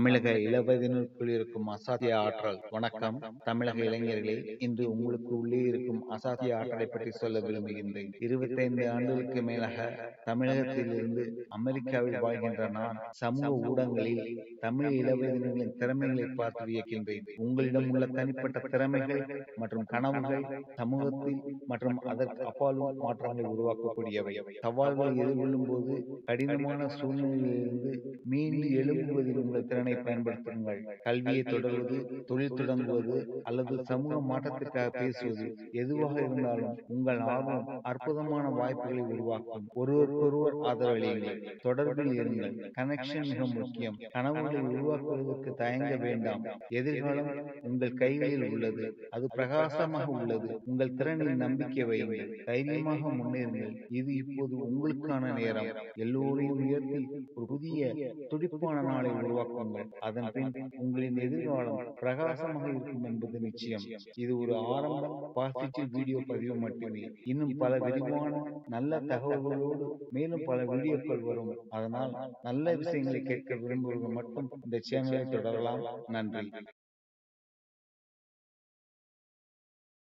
தமிழக இளவயதினருக்குள் இருக்கும் அசாத்திய ஆற்றல். வணக்கம். தமிழக இளைஞர்களே இன்று உங்களுக்கு உள்ளே இருக்கும் அசாத்திய ஆற்றலை பற்றி சொல்ல விரும்புகின்றேன். இருபத்தைந்து ஆண்டுகளுக்கு மேலாக தமிழகத்திலிருந்து அமெரிக்காவில் வாழ்கின்ற நான் சமூக ஊடகங்களில் தமிழ் இளவதினர்களின் திறமைகளை பார்த்து வியக்கின்றேன். உங்களிடம் உள்ள தனிப்பட்ட திறமைகள் மற்றும் கனவுகள் சமூகத்தில் மற்றும் அதற்கு அப்பாலும் மாற்றங்களை உருவாக்கக்கூடியவை. சவால்களை எதிர்கொள்ளும் போது கடினமான சூழ்நிலையிலிருந்து மீண்டும் எழும்புவதில் உங்கள் திறனை பயன்படுத்துங்கள். கல்வியை தொடர்வது தொழில் தொடங்குவது அல்லது சமூக மாற்றத்திற்காக பேசுவது. எதுவாக இருந்தாலும் உங்கள் ஆர்வம் அற்புதமான வாய்ப்புகளை உருவாக்கும். ஒருவருக்கொருவர் ஆதரவளியுங்கள். தொடர்பில் இருங்கள். கனெக்ஷன் மிக முக்கியம். கனவுகளை உருவாக்குவதற்கு தயங்க வேண்டாம். எதிர்காலம் உங்கள் கைகளில் உள்ளது. அது பிரகாசமாக உள்ளது. உங்கள் திறனில் நம்பிக்கை வையுங்கள். தைரியமாக முன்னேறுங்கள். இது இப்போது உங்களுக்கான நேரம். எல்லோரையும் உயர்த்தி ஒரு புதிய துடிப்பான நாளை உருவாக்குங்கள். அதன் பின் உங்களின் எதிர்காலம் பிரகாசமாக இருக்கும் என்பது நிச்சயம். இது ஒரு ஆரம்ப பாசிட்டிவ் வீடியோ பதிவு மட்டுமே. இன்னும் பல விரிவான நல்ல தகவல்களோடு மேலும் பல வீடியோக்கள் வரும். அதனால் நல்ல விஷயங்களை கேட்க விரும்புவர்கள் மட்டும் இந்த சேனலை தொடரலாம். நன்றி.